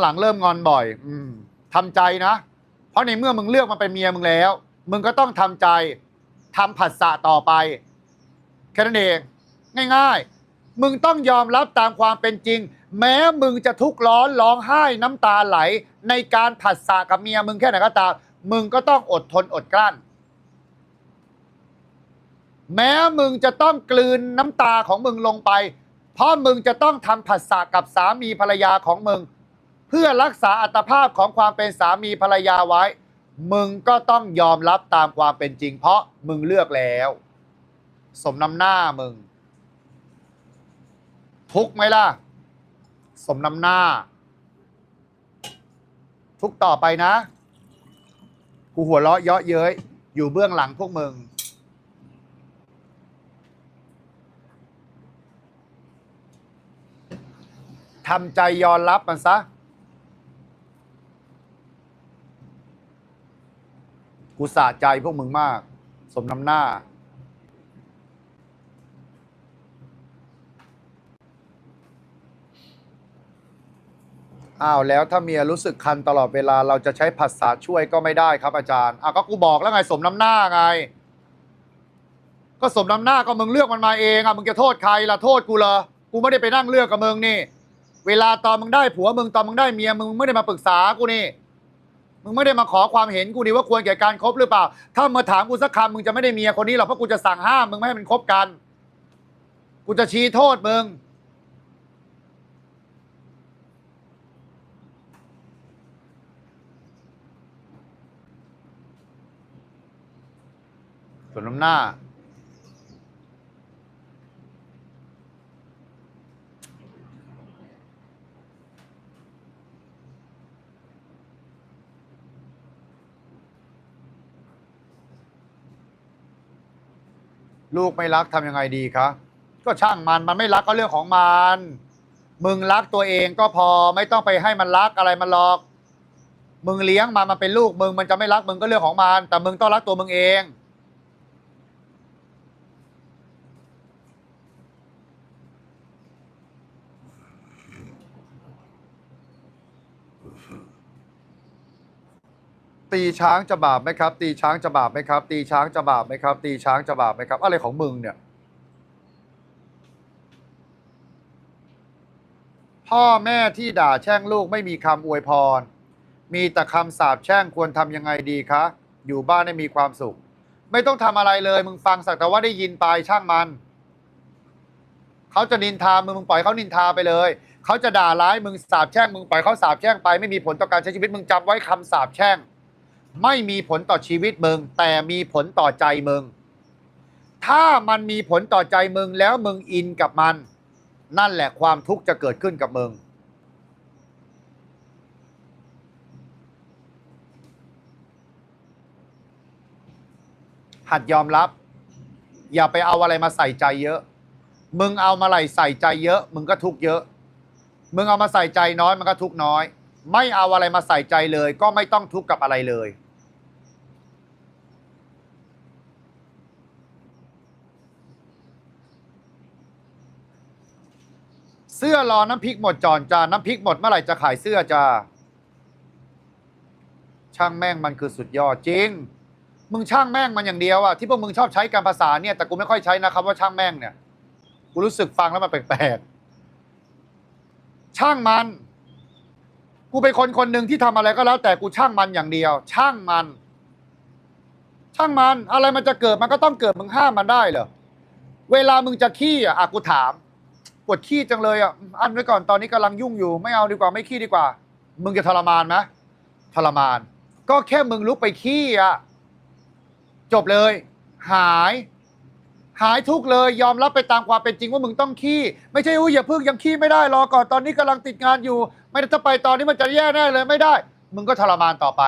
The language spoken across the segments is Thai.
หลังๆ เริ่มงอนบ่อย อืมทำใจนะ เพราะในเมื่อมึงเลือกมาเป็นเมียมึงแล้ว มึงก็ต้องทำใจทำผัสสะต่อไป แค่นั้นเอง ง่าย ๆ มึงต้องยอมรับตามความเป็นจริง แม้มึงจะทุกข์ร้อนร้องไห้น้ำตาไหล ในการผัสสะกับเมียมึงแค่ไหนก็ตาม มึงก็ต้องอดทนอดกลั้น แม้มึงจะต้องกลืนน้ำตาของมึงลงไป เพราะมึงจะต้องทำผัสสะกับสามีภรรยาของมึง เพื่อรักษาอัตภาพของความเป็นสามีภรรยาไว้ มึงก็ต้องยอมรับตามความเป็นจริง เพราะมึงเลือกแล้ว สมน้ำหน้ามึง ทุกไหมล่ะ สมน้ำหน้า ทุกต่อไปนะ กูหัวเราะเยาะเย้ยอยู่เบื้องหลังพวกมึงทำใจยอมรับมันซะ กูสะใจพวกมึงมาก สมน้ำหน้า อ้าวแล้วถ้าเมียรู้สึกคันตลอดเวลาเราจะใช้ผัสสะช่วยก็ไม่ได้ครับอาจารย์อ้าวก็กูบอกแล้วไงสมน้ำหน้าไง ก็สมน้ำหน้าก็มึงเลือกมันมาเองอะมึงจะโทษใครล่ะโทษกูเหรอกูไม่ได้ไปนั่งเลือกกับมึงนี่ เวลาตอนมึงได้ผัวมึงตอนมึงได้เมียมึงไม่ได้มาปรึกษากูนี่ มึงไม่ได้มาขอความเห็นกูนี่ว่าควรแก่การคบหรือเปล่า ถ้ามาถามกูสักคำมึงจะไม่ได้เมียคนนี้หรอกเพราะกูจะสั่งห้ามมึงไม่ให้มันคบกัน กูจะชี้โทษมึง ส่วนน้ำหน้า ลูกไม่รักทำยังไงดีคะก็ช่างมันมันไม่รักก็เรื่องของมัน มึงรักตัวเองก็พอไม่ต้องไปให้มันรักอะไรมันหรอก มึงเลี้ยงมันมันเป็นลูกมึงมันจะไม่รักมึงก็เรื่องของมัน แต่มึงต้องรักตัวมึงเอง ตีช้างจะบาปไหมครับ ตีช้างจะบาปไหมครับ ตีช้างจะบาปไหมครับ ตีช้างจะบาปไหมครับ อะไรของมึงเนี่ย พ่อแม่ที่ด่าแช่งลูกไม่มีคำอวยพร มีแต่คำสาปแช่งควรทำยังไงดีคะ อยู่บ้านให้มีความสุข ไม่ต้องทำอะไรเลย มึงฟังสักแต่ว่าได้ยินไปช่างมัน เขาจะนินทา มึงมึงปล่อยเขานินทาไปเลยเขาจะด่าร้ายมึงสาปแช่งมึงปล่อยเขาสาปแช่งไปไม่มีผลต่อการใช้ชีวิตมึงจำไว้คำสาปแช่ง ไม่มีผลต่อชีวิตมึง แต่มีผลต่อใจมึง ถ้ามันมีผลต่อใจมึงแล้วมึงอินกับมัน นั่นแหละความทุกข์จะเกิดขึ้นกับมึง หัดยอมรับ อย่าไปเอาอะไรมาใส่ใจเยอะ มึงเอามาอะไรใส่ใจเยอะ มึงก็ทุกข์เยอะ มึงเอามาใส่ใจน้อยมันก็ทุกข์น้อย ไม่เอาอะไรมาใส่ใจเลย ก็ไม่ต้องทุกข์กับอะไรเลย เสื้อรอน้ำพริกหมดจอนจาน้ำพริกหมดเมื่อไหร่จะขายเสื้อจ้าช่างแม่งมันคือสุดยอดจริง มึงช่างแม่งมันอย่างเดียวอะที่พวกมึงชอบใช้การภาษาเนี่ยแต่กูไม่ค่อยใช้นะครับว่าช่างแม่งเนี่ยกูรู้สึกฟังแล้วมันแปลกๆช่างมัน กูเป็นคนคนหนึ่งที่ทำอะไรก็แล้ว แต่กูช่างมันอย่างเดียว ช่างมัน ช่างมันอะไรมันจะเกิดมันก็ต้องเกิดมึงห้ามมันได้เหรอเวลามึงจะขี้อะอะกูถามปวดขี้จังเลยอะอันไว้ก่อนตอนนี้กำลังยุ่งอยู่ ไม่เอาดีกว่าไม่ขี้ดีกว่า มึงจะทรมานไหมทรมาน ก็แค่มึงลุกไปขี้อะจบเลย หาย หายทุกข์เลยยอมรับไปตามความเป็นจริงว่ามึงต้องขี้ ไม่ใช่อุ้ยอย่าเพิ่งยังขี้ไม่ได้รอก่อนตอนนี้กำลังติดงานอยู่ ไม่ถ้าไปตอนนี้มันจะแย่แน่เลยไม่ได้ มึงก็ทรมานต่อไป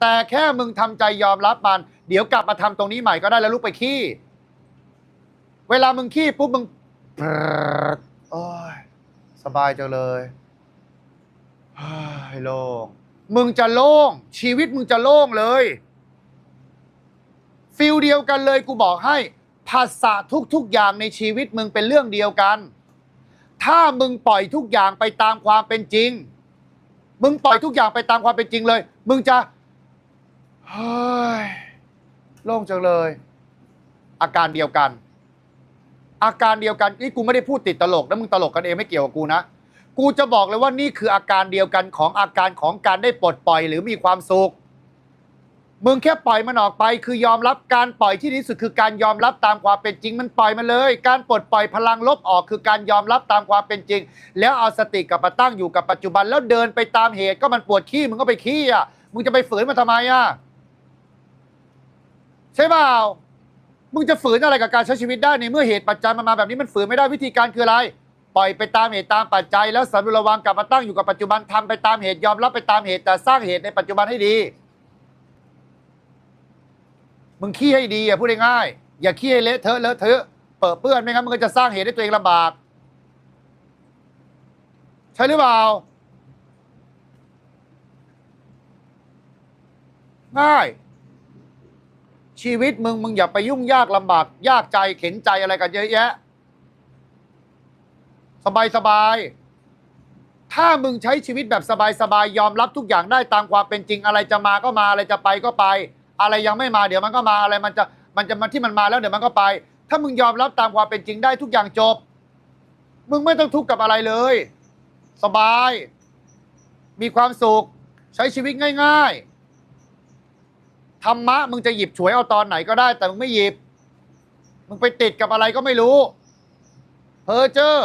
แต่แค่มึงทำใจยอมรับมัน เดี๋ยวกลับมาทำตรงนี้ใหม่ก็ได้แล้วลุกไปขี้ เวลามึงขี้ปุ๊บมึงโอ้ยสบายจังเลยเฮ้ยโล่งมึงจะโล่งชีวิตมึงจะโล่งเลย ฟิลเดียวกันเลยกูบอกให้ภาษาทุกๆอย่างในชีวิตมึงเป็นเรื่องเดียวกัน ถ้ามึงปล่อยทุกอย่างไปตามความเป็นจริง มึงปล่อยทุกอย่างไปตามความเป็นจริงเลย มึงจะเฮ้ยโล่งจังเลย อาการเดียวกัน อาการเดียวกันนี่กูไม่ได้พูดติดตลกนะมึงตลกกันเองไม่เกี่ยวกับกูนะกูจะบอกเลยว่านี่คืออาการเดียวกันของอาการของการได้ปลดปล่อยหรือมีความสุข มึงแค่ปล่อยมันออกไป คือยอมรับการปล่อยที่ดีที่สุดคือการยอมรับตามความเป็นจริง มันปล่อยมาเลย การปลดปล่อยพลังลบออกคือการยอมรับตามความเป็นจริง แล้วเอาสติกลับมาตั้งอยู่กับปัจจุบัน แล้วเดินไปตามเหตุก็มันปวดขี้มึงก็ไปขี้อะมึงจะไปฝืนมันทำไมอะใช่เปล่ามึงจะฝืนอะไรกับการใช้ชีวิตได้ในเมื่อเหตุปัจจัยมันมาแบบนี้มันฝืนไม่ได้วิธีการคืออะไรปล่อยไปตามเหตุตามปัจจัย แล้วสำรวจระวังกลับมาตั้งอยู่กับปัจจุบันทำไปตามเหตุยอมรับไปตามเหตุแต่สร้างเหตุในปัจจุบันให้ดี มึงขี้ให้ดีอะพูดง่ายๆอย่าขี้ให้เละเทอะเลอะเทอะเปิดเปื้อนไม่งั้นมึงก็จะสร้างเหตุให้ตัวเองลำบาก ใช่หรือเปล่าง่าย ชีวิตมึงมึงอย่าไปยุ่งยากลำบาก ยากใจเข็นใจอะไรกันเยอะแยะ สบายสบายๆถ้ามึงใช้ชีวิตแบบสบายสบายๆยอมรับทุกอย่างได้ตามความเป็นจริงอะไรจะมาก็มาอะไรจะไปก็ไป อะไรยังไม่มาเดี๋ยวมันก็มาอะไรมันจะมันจะมันที่มันมาแล้วเดี๋ยวมันก็ไป ถ้ามึงยอมรับตามความเป็นจริงได้ทุกอย่างจบ มึงไม่ต้องทุกข์กับอะไรเลย สบาย มีความสุข ใช้ชีวิตง่าย ๆธรรมะมึงจะหยิบฉวยเอาตอนไหนก็ได้ แต่มึงไม่หยิบ มึงไปติดกับอะไรก็ไม่รู้เพอเจอ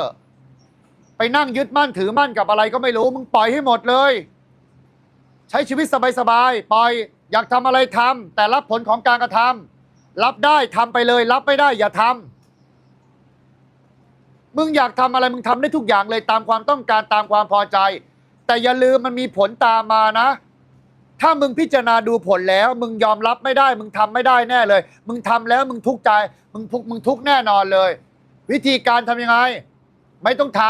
ไปนั่งยึดมั่นถือมั่นกับอะไรก็ไม่รู้ มึงปล่อยให้หมดเลย ใช้ชีวิตสบายๆปล่อย อยากทำอะไรทำแต่รับผลของการกระทำรับได้ทำไปเลย รับไม่ได้อย่าทำมึงอยากทำอะไรมึงทำได้ทุกอย่างเลยตามความต้องการตามความพอใจ แต่อย่าลืมมันมีผลตามมานะ ถ้ามึงพิจารณาดูผลแล้ว มึงยอมรับไม่ได้ มึงทำไม่ได้แน่เลย มึงทำแล้วมึงทุกข์ใจ มึงทุกมึงทุกแน่นอนเลย วิธีการทำยังไง ไม่ต้องท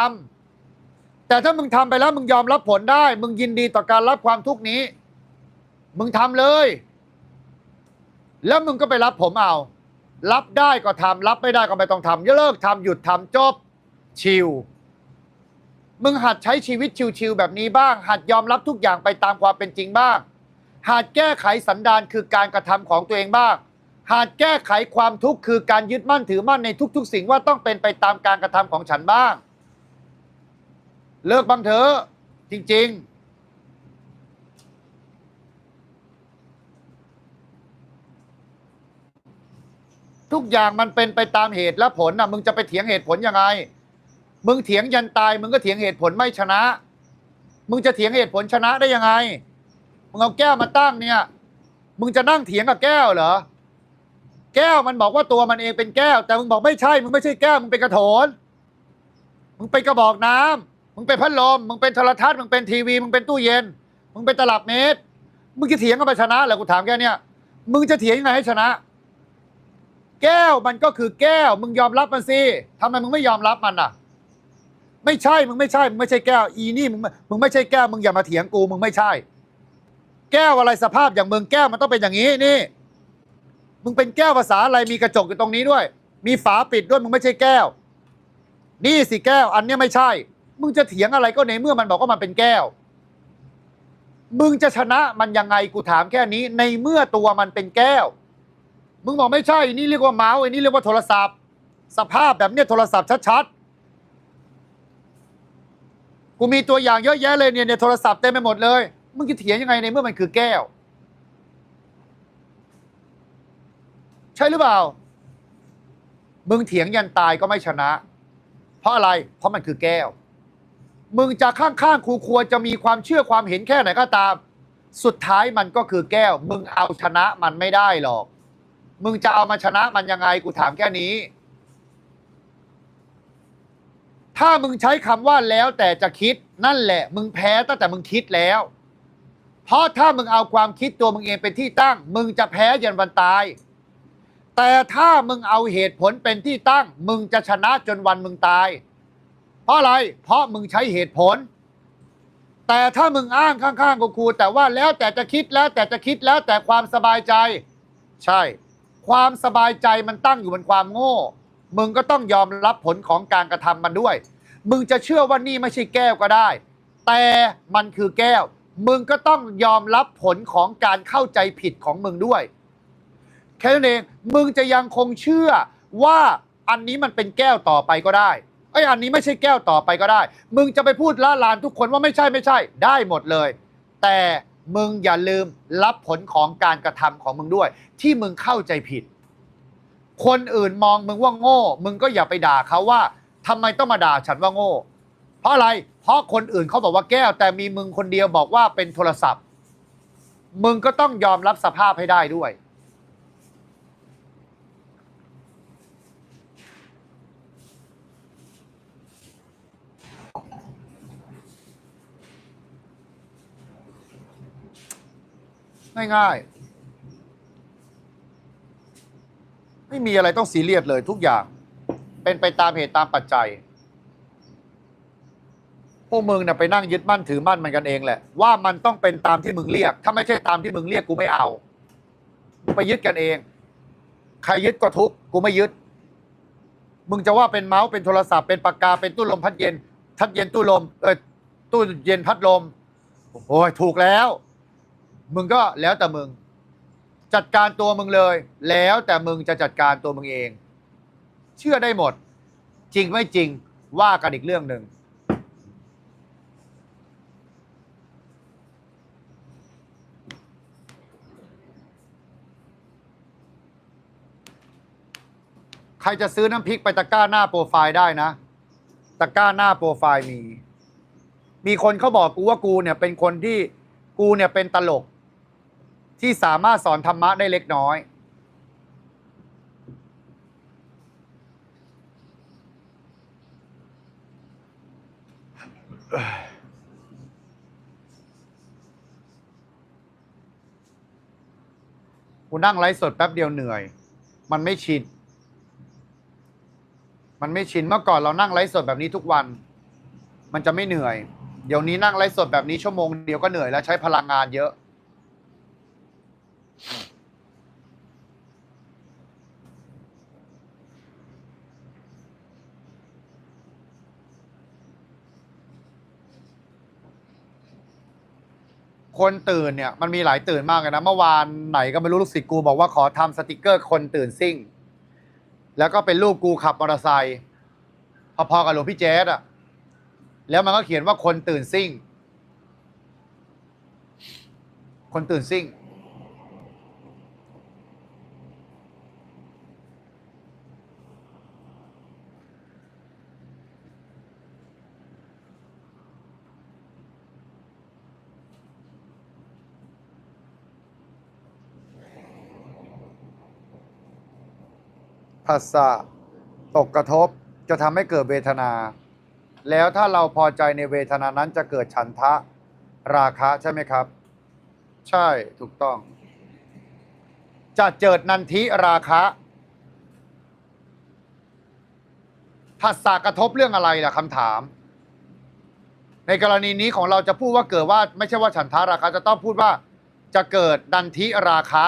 ำแต่ถ้ามึงทำไปแล้วมึงยอมรับผลได้ มึงยินดีต่อการรับความทุกข์นี้ มึงทำเลย แล้วมึงก็ไปรับผมเอา รับได้ก็ทำรับไม่ได้ก็ไม่ต้องทำอย่าเลิกทำหยุดทำจบชิลมึงหัดใช้ชีวิตชิวๆแบบนี้บ้าง หัดยอมรับทุกอย่างไปตามความเป็นจริงบ้าง หัดแก้ไขสันดานคือการกระทำของตัวเองบ้าง หัดแก้ไขความทุกข์คือการยึดมั่นถือมั่นในทุก ๆ สิ่งว่าต้องเป็นไปตามการกระทำของฉันบ้าง เลิกบ้างเถอะจริง ๆ ทุกอย่างมันเป็นไปตามเหตุและผลนะมึงจะไปเถียงเหตุผลยังไง มึงเถียงยันตาย มึงก็เถียงเหตุผลไม่ชนะ มึงจะเถียงเหตุผลชนะได้ยังไง มึงเอาแก้วมาตั้งเนี่ย มึงจะนั่งเถียงกับแก้วเหรอ แก้วมันบอกว่าตัวมันเองเป็นแก้ว แต่มึงบอกไม่ใช่ มึงไม่ใช่แก้ว มึงเป็นกระโถน มึงเป็นกระบอกน้ำมึงเป็นพัดลม มึงเป็นโทรทัศน์ มึงเป็นทีวี มึงเป็นตู้เย็น มึงเป็นตลับเมตร มึงจะเถียงกันไปชนะเหรอกูถามแค่เนี้ยมึงจะเถียงยังไงให้ชนะ แก้วมันก็คือแก้ว มึงยอมรับมันสิทำไมมึงไม่ยอมรับมันอะ ไม่ใช่มึงไม่ใช่มึงไม่ใช่แก้ว อีนี่มึงม่มึงไม่ใช่แก้วมึงอย่ามาเถียงกูมึงไม่ใช่ แก้วอะไรสภาพอย่างมึงแก้วมันต้องเป็นอย่างนี้นี่ มึงเป็นแก้วภาษาอะไรมีกระจกอยู่ตรงนี้ด้วย มีฝาปิดด้วยมึงไม่ใช่แก้ว นี่สิแก้ว อันเนี้ยไม่ใช่ มึงจะเถียงอะไรก็ในเมื่อมันบอกว่ามันเป็นแก้ว มึงจะชนะมันยังไงกูถามแค่นี้ ในเมื่อตัวมันเป็นแก้ว มึงบอกไม่ใช่นี่เรียกว่าเมาส์ไอ้นี่เรียกว่าโทรศัพท์ สภาพแบบเนี้ยโทรศัพท์ชัดๆกูมีตัวอย่างเยอะแยะเลยเนี่ยเนี่ยโทรศัพท์เต็มไปหมดเลยมึงจะเถียงยังไงในเมื่อมันคือแก้ว ใช่หรือเปล่า มึงเถียงยันตายก็ไม่ชนะ เพราะอะไร เพราะมันคือแก้ว มึงจะข้างๆครูครัวจะมีความเชื่อความเห็นแค่ไหนก็ตาม สุดท้ายมันก็คือแก้ว มึงเอาชนะมันไม่ได้หรอก มึงจะเอามาชนะมันยังไงกูถามแค่นี้ ถ้ามึงใช้คำว่าแล้วแต่จะคิดนั่นแหละ มึงแพ้ตั้งแต่มึงคิดแล้ว เพราะถ้ามึงเอาความคิดตัวมึงเองเป็นที่ตั้ง มึงจะแพ้ยันวันตาย แต่ถ้ามึงเอาเหตุผลเป็นที่ตั้ง มึงจะชนะจนวันมึงตาย เพราะอะไร เพราะมึงใช้เหตุผล แต่ถ้ามึงอ้างข้างๆกูครูแต่ว่าแล้วแต่จะคิดแล้วแต่จะคิดแล้วแต่ความสบายใจ ใช่ ความสบายใจมันตั้งอยู่บนความโง่ มึงก็ต้องยอมรับผลของการกระทำมันด้วย มึงจะเชื่อว่านี่ไม่ใช่แก้วก็ได้ แต่มันคือแก้ว มึงก็ต้องยอมรับผลของการเข้าใจผิดของมึงด้วย แค่นั้นเอง มึงจะยังคงเชื่อว่าอันนี้มันเป็นแก้วต่อไปก็ได้ไอ้อันนี้ไม่ใช่แก้วต่อไปก็ได้ มึงจะไปพูดละลานทุกคนว่าไม่ใช่ไม่ใช่ ได้หมดเลย แต่ มึงอย่าลืมรับผลของการกระทำของมึงด้วย ที่มึงเข้าใจผิด คนอื่นมองมึงว่าโง่ มึงก็อย่าไปด่าเขาว่าทำไมต้องมาด่าฉันว่าโง่ เพราะอะไร เพราะคนอื่นเขาบอกว่าแก้ว แต่มีมึงคนเดียวบอกว่าเป็นโทรศัพท์ มึงก็ต้องยอมรับสภาพให้ได้ด้วย ง่ายๆ ไม่มีอะไรต้องซีเรียสเลยทุกอย่าง เป็นไปตามเหตุตามปัจจัย พวกมึงน่ะไปนั่งยึดมั่นถือมั่นมันกันเองแหละ ว่ามันต้องเป็นตามที่มึงเรียก ถ้าไม่ใช่ตามที่มึงเรียกกูไม่เอา ไปยึดกันเอง ใครยึดก็ทุกกูไม่ยึด มึงจะว่าเป็นเมาส์เป็นโทรศัพท์เป็นปากกาเป็นตู้ลมพัดเย็นพัดเย็นตู้ลมเออตู้เย็นพัดลมโอ้ยถูกแล้ว มึงก็แล้วแต่มึง จัดการตัวมึงเลย แล้วแต่มึงจะจัดการตัวมึงเอง เชื่อได้หมด จริงไม่จริงว่ากันอีกเรื่องหนึ่งใครจะซื้อน้ำพริกไปตะกร้าหน้าโปรไฟล์ได้นะ ตะกร้าหน้าโปรไฟล์มี มีคนเขาบอกกูว่ากูเนี่ยเป็นคนที่กูเนี่ยเป็นตลก ที่สามารถสอนธรรมะได้เล็กน้อย กูนั่งไลฟ์สดแป๊บเดียวเหนื่อย มันไม่ชิน มันไม่ชิน เมื่อก่อนเรานั่งไลฟ์สดแบบนี้ทุกวัน มันจะไม่เหนื่อย เดี๋ยวนี้นั่งไลฟ์สดแบบนี้ชั่วโมงเดียวก็เหนื่อยแล้วใช้พลังงานเยอะ คนตื่นเนี่ยมันมีหลายตื่นมากเลยนะเมื่อวานไหนก็ไม่รู้ลูกศิษย์กูบอกว่าขอทำสติกเกอร์คนตื่นซิ่ง แล้วก็เป็นรูปกูขับมอเตอร์ไซค์พอๆกับหลวงพี่แจ๊ดอะแล้วมันก็เขียนว่าคนตื่นซิ่ง คนตื่นซิ่ง ภาษาตกกระทบจะทำให้เกิดเวทนา แล้วถ้าเราพอใจในเวทนานั้นจะเกิดฉันทะราคะใช่ไหมครับ ใช่ถูกต้อง จะเจิดนันทิราคะภาษากระทบเรื่องอะไรล่ะคำถาม ในกรณีนี้ของเราจะพูดว่าเกิดว่า ไม่ใช่ว่าฉันทะราคะ จะต้องพูดว่าจะเกิดนันทิราคะ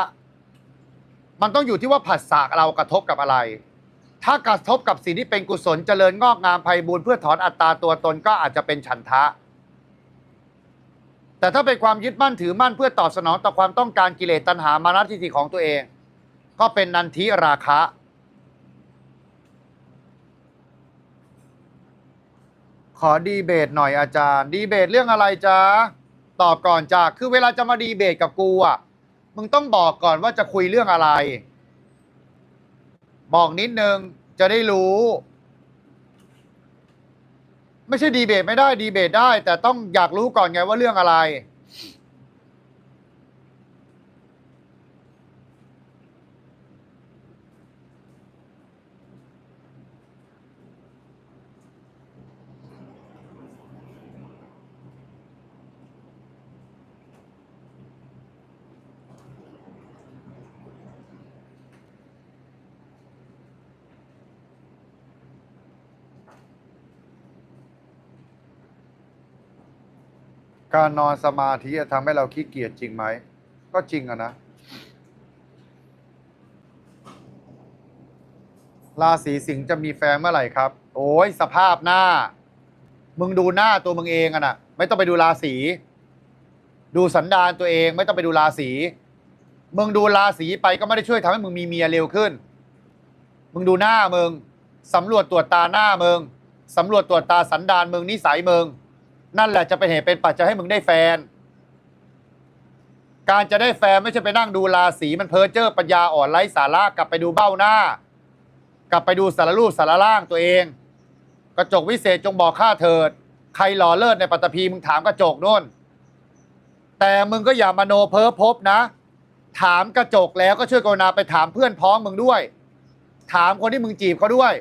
มันต้องอยู่ที่ว่าผัสสะเรากระทบกับอะไร ถ้ากระทบกับสิ่งที่เป็นกุศลเจริญงอกงามไพบูรณ์เพื่อถอนอัตตาตัวตนก็อาจจะเป็นฉันทะ แต่ถ้าเป็นความยึดมั่นถือมั่นเพื่อตอบสนองต่อความต้องการกิเลสตัณหามานะทิฏฐิของตัวเอง ก็เป็นนันทิราคะ ขอดีเบตหน่อยอาจารย์ ดีเบตเรื่องอะไรจ๊ะตอบก่อนจ้าคือเวลาจะมาดีเบตกับกูอะ มึงต้องบอกก่อนว่าจะคุยเรื่องอะไร บอกนิดนึง จะได้รู้ ไม่ใช่ดีเบตไม่ได้ดีเบตได้ แต่ต้องอยากรู้ก่อนไงว่าเรื่องอะไร การนอนสมาธิจะทำให้เราขี้เกียจจริงไหม ก็จริงอะนะ ราศีสิงห์จะมีแฟนเมื่อไหร่ครับ โอ้ยสภาพหน้า มึงดูหน้าตัวมึงเองอะนะไม่ต้องไปดูราศีดูสันดานตัวเองไม่ต้องไปดูราศีมึงดูราศีไปก็ไม่ได้ช่วยทำให้มึงมีเมียเร็วขึ้น มึงดูหน้ามึงสำรวจตรวจตาหน้ามึงสำรวจตรวจตาสันดานมึงนิสัยมึง นั่นแหละจะเป็นเหตุเป็นปัจจัยให้มึงได้แฟน การจะได้แฟนไม่ใช่ไปนั่งดูราศีมันเพ้อเจ้อปัญญาอ่อนไร้สาระกลับไปดูเบ้าหน้า กลับไปดูสารรูปสารล่างตัวเอง กระจกวิเศษจงบอกข้าเถิด ใครหล่อเลิศในปัตตภีมึงถามกระจกโน่น แต่มึงก็อย่ามโนเพ้อพบนะ ถามกระจกแล้วก็ช่วยกรุณาไปถามเพื่อนพ้องมึงด้วย ถามคนที่มึงจีบเขาด้วย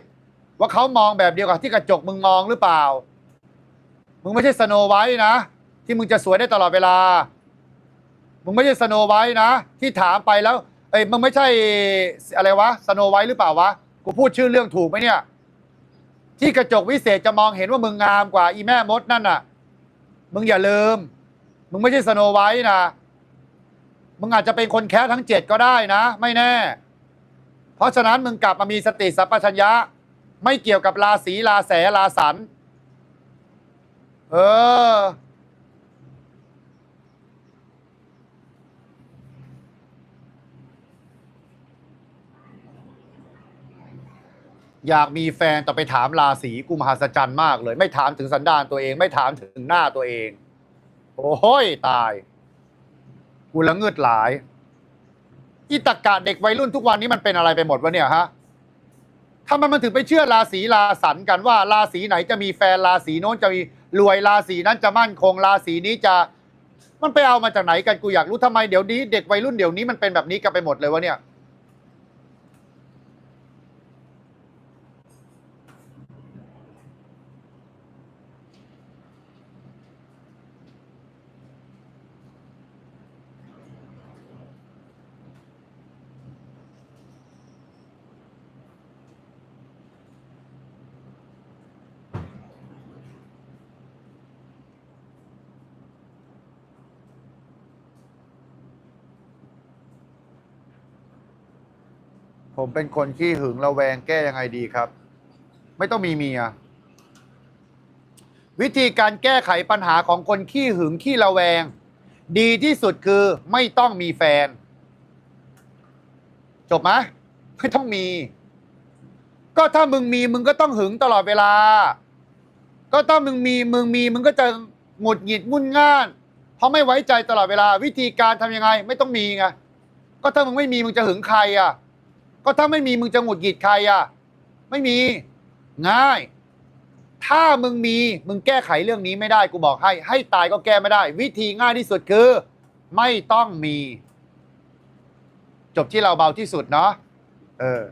ว่าเขามองแบบเดียวกับที่กระจกมึงมองหรือเปล่า มึงไม่ใช่สโนไวท์นะ ที่มึงจะสวยได้ตลอดเวลา มึงไม่ใช่สโนไวท์นะ ที่ถามไปแล้ว เอ้ยมึงไม่ใช่อะไรวะสโนไวท์หรือเปล่าวะกูพูดชื่อเรื่องถูกไหมเนี่ย ที่กระจกวิเศษจะมองเห็นว่ามึงงามกว่าอีแม่มดนั่นน่ะ มึงอย่าลืม มึงไม่ใช่สโนไวท์นะมึงอาจจะเป็นคนแค้ทั้งเจ็ดก็ได้นะ ไม่แน่ เพราะฉะนั้นมึงกลับมามีสติสัพพัญญะ ไม่เกี่ยวกับราศีราแสราสัน เออ อยากมีแฟนแต่ไปถามราศีกูมหัศจรรย์มากเลย ไม่ถามถึงสันดานตัวเอง ไม่ถามถึงหน้าตัวเอง โอ้ยตาย กูละเงืดหลายอีตะกะเด็กวัยรุ่นทุกวันนี้มันเป็นอะไรไปหมดวะเนี่ยฮะทำไมมันถึงไปเชื่อราศีราสันกันว่า ราศีไหนจะมีแฟนราศีโน้นจะมี รวยราศีนั้นจะมั่นคงราศีนี้จะมันไปเอามาจากไหนกันกูอยากรู้ทำไมเดี๋ยวนี้เด็กวัยรุ่นเดี๋ยวนี้มันเป็นแบบนี้กันไปหมดเลยวะเนี่ย ผมเป็นคนขี้หึงระแวงแก้ยังไงดีครับ ไม่ต้องมีเมียวิธีการแก้ไขปัญหาของคนขี้หึงขี้ระแวง ดีที่สุดคือไม่ต้องมีแฟน จบไหมไม่ต้องมี ก็ถ้ามึงมีมึงก็ต้องหึงตลอดเวลา ก็ถ้ามึงมีมึงมีมึงก็จะหงุดหงิดงุนง่าน เพราะไม่ไว้ใจตลอดเวลา วิธีการทำยังไง ไม่ต้องมีไงก็ถ้ามึงไม่มีมึงจะหึงใครอะ ก็ถ้าไม่มีมึงจะหงุดหงิดใครอะ ไม่มี ง่าย ถ้ามึงมี มึงแก้ไขเรื่องนี้ไม่ได้กูบอกให้ ให้ตายก็แก้ไม่ได้ วิธีง่ายที่สุดคือ ไม่ต้องมี จบที่เราเบาที่สุดเนาะเออ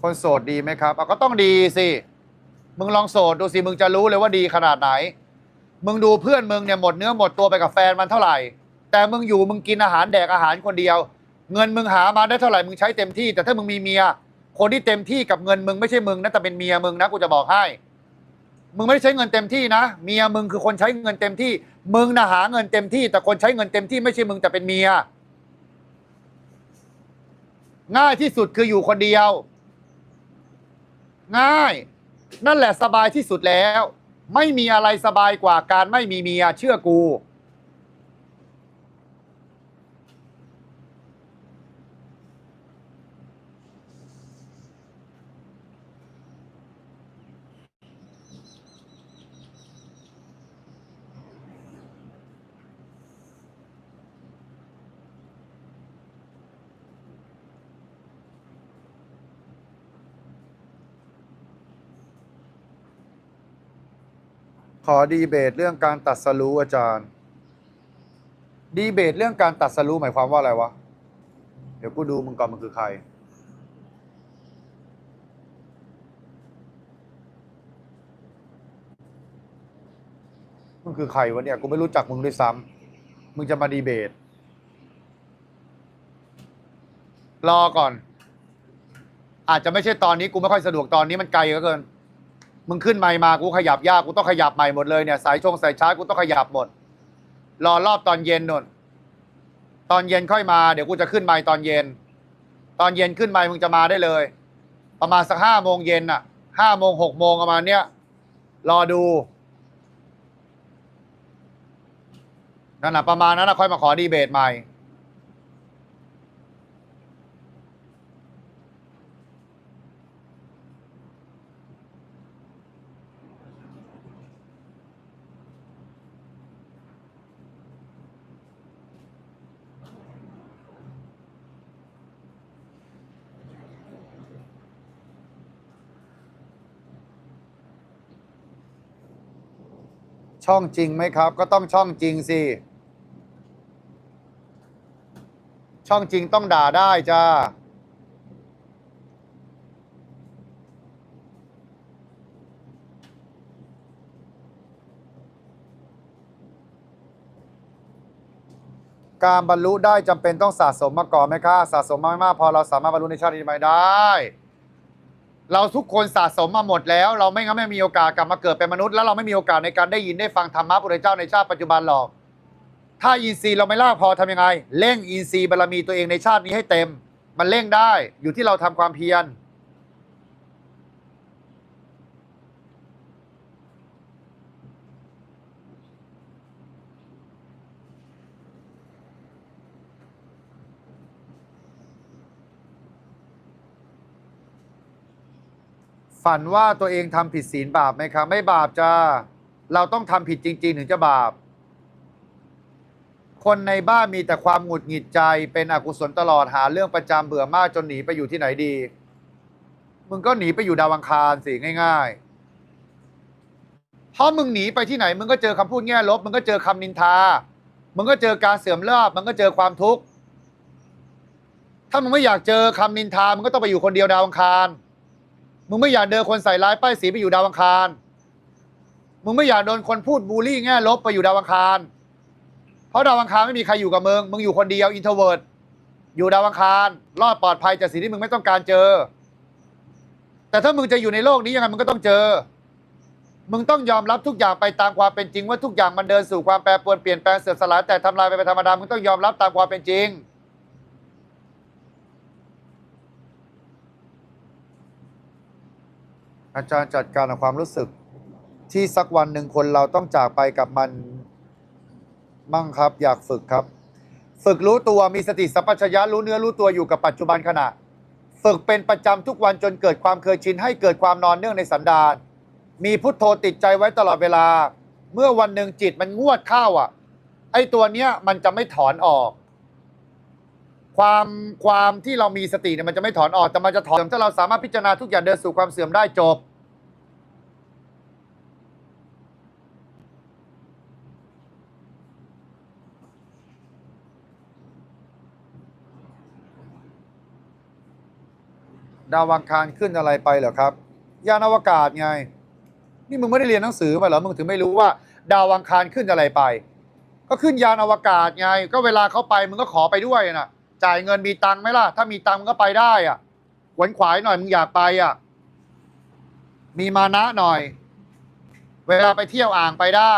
คนโสดดีไหมครับเอาก็ต้องดีสิ มึงลองโสดดูสิ มึงจะรู้เลยว่าดีขนาดไหน มึงดูเพื่อนมึงเนี่ยหมดเนื้อหมดตัวไปกับแฟนมันเท่าไหร่ แต่มึงอยู่มึงกินอาหารแดกอาหารคนเดียว เงินมึงหามาได้เท่าไหร่มึงใช้เต็มที่ แต่ถ้ามึงมีเมีย คนที่เต็มที่กับเงินมึงไม่ใช่มึงนะแต่เป็นเมียมึงนะกูจะบอกให้ มึงไม่ได้ใช้เงินเต็มที่นะเมียมึงคือคนใช้เงินเต็มที่ มึงนะหาเงินเต็มที่ แต่คนใช้เงินเต็มที่ไม่ใช่มึงแต่เป็นเมีย ง่ายที่สุดคืออยู่คนเดียว ง่าย นั่นแหละสบายที่สุดแล้ว ไม่มีอะไรสบายกว่าการไม่มีเมียเชื่อกู ขอดีเบตเรื่องการตัดสรู้อาจารย์ ดีเบตเรื่องการตัดสรู้หมายความว่าอะไรวะ เดี๋ยวกูดูมึงก่อนมึงคือใคร มึงคือใครวะเนี่ย กูไม่รู้จักมึงด้วยซ้ำมึงจะมาดีเบต รอก่อน อาจจะไม่ใช่ตอนนี้กูไม่ค่อยสะดวกตอนนี้มันไกลเหลือเกิน มึงขึ้นไมค์มากูขยับยากกูต้องขยับใหม่หมดเลยเนี่ยสายชงสายชาร์จกูต้องขยับหมด รอรอบตอนเย็นนนตอนเย็นค่อยมาเดี๋ยวกูจะขึ้นไมค์ตอนเย็น ตอนเย็นขึ้นไมค์มึงจะมาได้เลย ประมาณสักห้าโมงเย็นอะห้าโมงหกโมงประมาณเนี้ยรอดูนั่นแหะประมาณนั้นนะค่อยมาขอดีเบตใหม่ ช่องจริงไหมครับ ก็ต้องช่องจริงสิ ช่องจริงต้องด่าได้จ้าการบรรลุได้จำเป็นต้องสะสมมาก่อนไหมคะสะสมมามากๆพอเราสามารถบรรลุในชาตินี้ไหมได้ เราทุกคนสะสมมาหมดแล้ว เราไม่งั้นไม่มีโอกาสกลับมาเกิดเป็นมนุษย์แล้วเราไม่มีโอกาสในการได้ยินได้ฟังธรรมะพระพุทธเจ้าในชาติปัจจุบันหรอก ถ้าอินทรีย์เราไม่ลาพอทำยังไงเร่งอินทรีย์บารมีตัวเองในชาตินี้ให้เต็ม มันเร่งได้อยู่ที่เราทำความเพียร ฝันว่าตัวเองทำผิดศีลบาปไหมครับไม่บาปจ้าเราต้องทำผิดจริง ๆ ถึงจะบาป คนในบ้านมีแต่ความหงุดหงิดใจ เป็นอกุศลตลอดหาเรื่องประจำเบื่อมากจนหนีไปอยู่ที่ไหนดี มึงก็หนีไปอยู่ดาวังคารสิง่ายๆเพราะมึงหนีไปที่ไหน มึงก็เจอคำพูดแง่ลบ มึงก็เจอคำนินทา มึงก็เจอการเสื่อมลาบมึงก็เจอความทุกข์ถ้ามึงไม่อยากเจอคำนินทามึงก็ต้องไปอยู่คนเดียวดาวังคาร มึงไม่อยากเดินคนใส่ร้ายป้ายสีไปอยู่ดาวอังคาร มึงไม่อยากโดนคนพูดบูลลี่แง่ลบไปอยู่ดาวอังคาร เพราะดาวอังคารไม่มีใครอยู่กับมึง มึงอยู่คนเดียวอินโทรเวิร์ดอยู่ดาวอังคาร รอดปลอดภัยจากสิ่งที่มึงไม่ต้องการเจอ แต่ถ้ามึงจะอยู่ในโลกนี้ยังไงมึงก็ต้องเจอ มึงต้องยอมรับทุกอย่างไปตามความเป็นจริง ว่าทุกอย่างมันเดินสู่ความแปรปรวนเปลี่ยนแปลงเสื่อมสลายแต่ทำลายไปเป็นธรรมดา มึงต้องยอมรับตามความเป็นจริง อาจารย์จัดการกับความรู้สึก ที่สักวันหนึ่งคนเราต้องจากไปกับมันมั่งครับ อยากฝึกครับ ฝึกรู้ตัวมีสติสัมปชัญญะรู้เนื้อรู้ตัวอยู่กับปัจจุบันขณะ ฝึกเป็นประจำทุกวันจนเกิดความเคยชิน ให้เกิดความนอนเนื่องในสันดานมีพุทโธติดใจไว้ตลอดเวลา เมื่อวันหนึ่งจิตมันงวดเข้าอะ ไอ้ตัวเนี้ยมันจะไม่ถอนออก ความความที่เรามีสติเนี่ยมันจะไม่ถอนออกแต่มันจะถอนถ้าเราสามารถพิจารณาทุกอย่างเดินสู่ความเสื่อมได้จบ ดาวอังคารขึ้นอะไรไปเหรอครับ ยานอวกาศไง นี่มึงไม่ได้เรียนหนังสือมาเหรอมึงถึงไม่รู้ว่า ดาวอังคารขึ้นอะไรไป ก็ขึ้นยานอวกาศไง ก็เวลาเขาไปมึงก็ขอไปด้วยนะ จ่ายเงินมีตังค์ไหมล่ะ ถ้ามีตังค์มึงก็ไปได้อะขวนขวายหน่อยมึงอยากไปอะ มีมานะหน่อย เวลาไปเที่ยวอ่างไปได้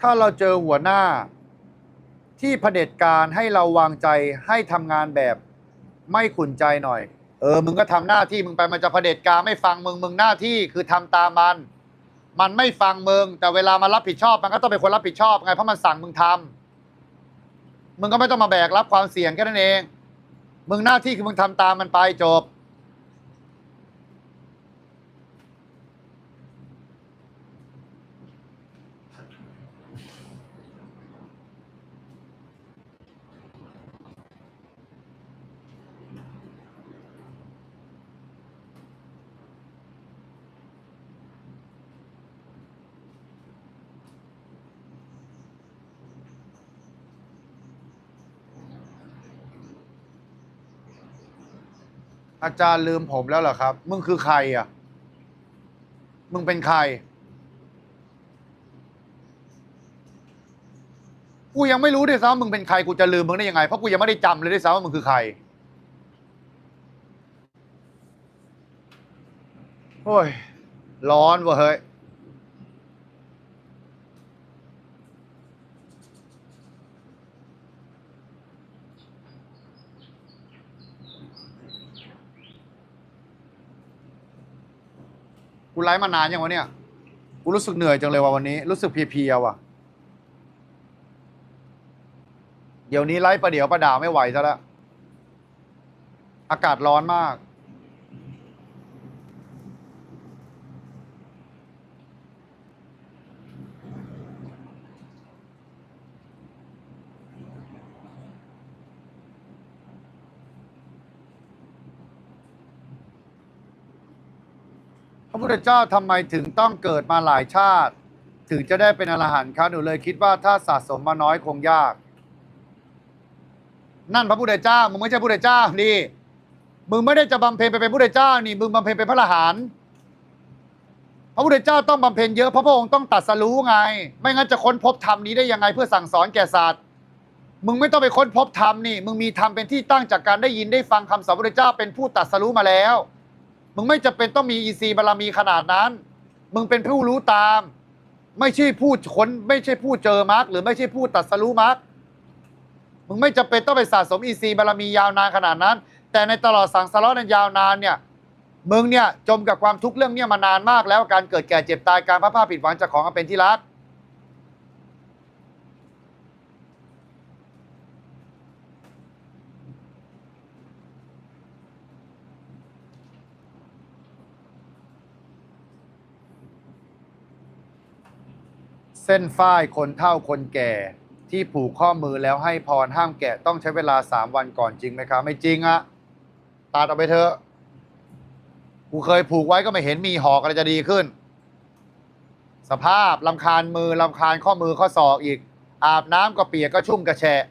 ถ้าเราเจอหัวหน้า ที่เผด็จการให้เราวางใจให้ทำงานแบบไม่ขุนใจหน่อย เออ มึงก็ทำหน้าที่มึงไปมันจะเผด็จการไม่ฟังมึงมึงหน้าที่คือทำตามมัน มันไม่ฟังมึง แต่เวลามารับผิดชอบมันก็ต้องเป็นคนรับผิดชอบไงเพราะมันสั่งมึงทำมึงก็ไม่ต้องมาแบกรับความเสี่ยงแค่นั้นเอง มึงหน้าที่คือมึงทำตามมันไปจบ อาจารย์ลืมผมแล้วเหรอครับ มึงคือใครอะ มึงเป็นใคร กูยังไม่รู้ด้วยซ้ำว่ามึงเป็นใครกูจะลืมมึงได้ยังไง เพราะกูยังไม่ได้จำเลยด้วยซ้ำว่ามึงคือใคร โอ้ย ร้อนเว้ยเฮ้ย ไลฟ์มานานยังวะเนี่ย กูรู้สึกเหนื่อยจังเลยว่ะวันนี้ รู้สึกเพลียๆว่ะ เดี๋ยวนี้ไลฟ์ประเดี๋ยวประดาไม่ไหวซะแล้ว อากาศร้อนมาก พระพุทธ เจ้าทำไมถึงต้องเกิดมาหลายชาติ ถึงจะได้เป็นอรหันต์ครับหนูเลยคิดว่าถ้าสะสมมาน้อยคงยาก นั่นพระพุทธเจ้ามึงไม่ใช่พระพุทธเจ้านี่มึงไม่ได้จะบำเพ็ญไปเป็นพระพุทธเจ้านี่มึงบำเพ็ญเป็นพระอรหันต์พระพุทธเจ้าต้องบำเพ็ญเยอะเพราะพระองค์ต้องตัดสรู้ไง ไม่งั้นจะค้นพบธรรมนี้ได้ยังไงเพื่อสั่งสอนแก่สัตว์มึงไม่ต้องไปค้นพบธรรมนี่ มึงมีธรรมเป็นที่ตั้งจากการได้ยินได้ฟังคำสอนพระพุทธเจ้าเป็นผู้ตัดสรู้มาแล้ว มึงไม่จำเป็นต้องมีอีซีบารมีขนาดนั้น มึงเป็นผู้รู้ตาม ไม่ใช่ผู้ค้นไม่ใช่ผู้เจอมรรคหรือไม่ใช่ผู้ตัดสรู้มรรคมึงไม่จำเป็นต้องไปสะสมอีซีบารมียาวนานขนาดนั้น แต่ในตลอดสังสารวัฏนั้นยาวนานเนี่ยมึงเนี่ยจมกับความทุกข์เรื่องเนี้ยมานานมากแล้วการเกิดแก่เจ็บตายการพลาดพลาดผิดหวังจากของอันเป็นที่รัก เส้นฝ้ายคนเฒ่าคนแก่ ที่ผูกข้อมือแล้วให้พรห้ามแกะต้องใช้เวลาสามวันก่อนจริงไหมครับ ไม่จริงอะตัดออกไปเถอะกูเคยผูกไว้ก็ไม่เห็นมีหอกอะไรจะดีขึ้น สภาพลำคาญมือลำคาญข้อมือข้อศอกอีก อาบน้ำก็เปียกก็ชุ่มกระแฉะ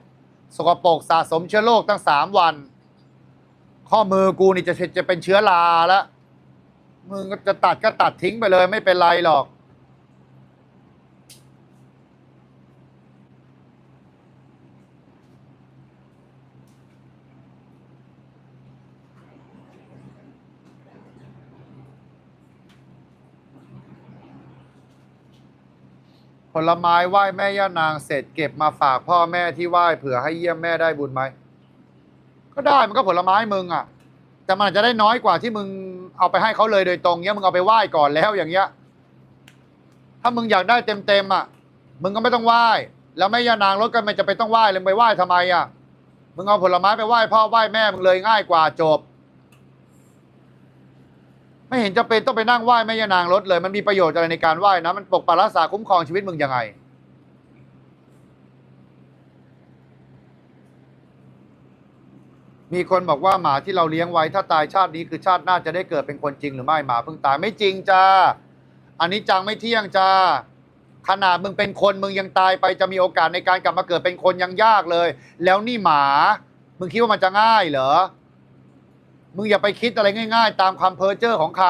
สกปรกสะสมเชื้อโรคตั้งสามวัน ข้อมือกูนี่จะจะเป็นเชื้อราแล้วมึงก็จะตัดก็ตัดทิ้งไปเลยไม่เป็นไรหรอก ผลไม้ไหว้แม่ย่านางเสร็จเก็บมาฝากพ่อแม่ที่ไหว้เผื่อให้เยี่ยมแม่ได้บุญไหมก็ได้มันก็ผลไม้มึงอะ แต่มันอาจจะได้น้อยกว่าที่มึงเอาไปให้เขาเลยโดยตรงเนี้ยมึงเอาไปไหว้ก่อนแล้วอย่างเงี้ย ถ้ามึงอยากได้เต็มๆอะ มึงก็ไม่ต้องไหว้ แล้วแม่ย่านางรถก็ไม่จะไปต้องไหว้เลยไปไหว้ทำไมอะ มึงเอาผลไม้ไปไหว้พ่อไหว้แม่มึงเลยง่ายกว่าจบ ไม่เห็นจะเป็นต้องไปนั่งไหว้แม่ยานางรถเลย มันมีประโยชน์อะไรในการไหว้นะ มันปกปักรักษาคุ้มครองชีวิตมึงยังไง มีคนบอกว่าหมาที่เราเลี้ยงไว้ถ้าตายชาตินี้คือชาติหน้าจะได้เกิดเป็นคนจริงหรือไม่หมาเพิ่งตายไม่จริงจ้าอันนี้จังไม่เที่ยงจ้าขนาดมึงเป็นคนมึงยังตายไปจะมีโอกาสในการกลับมาเกิดเป็นคนยังยากเลย แล้วนี่หมา มึงคิดว่ามันจะง่ายเหรอ มึงอย่าไปคิดอะไรง่าย ๆ ตามความเพ้อเจ้อของใคร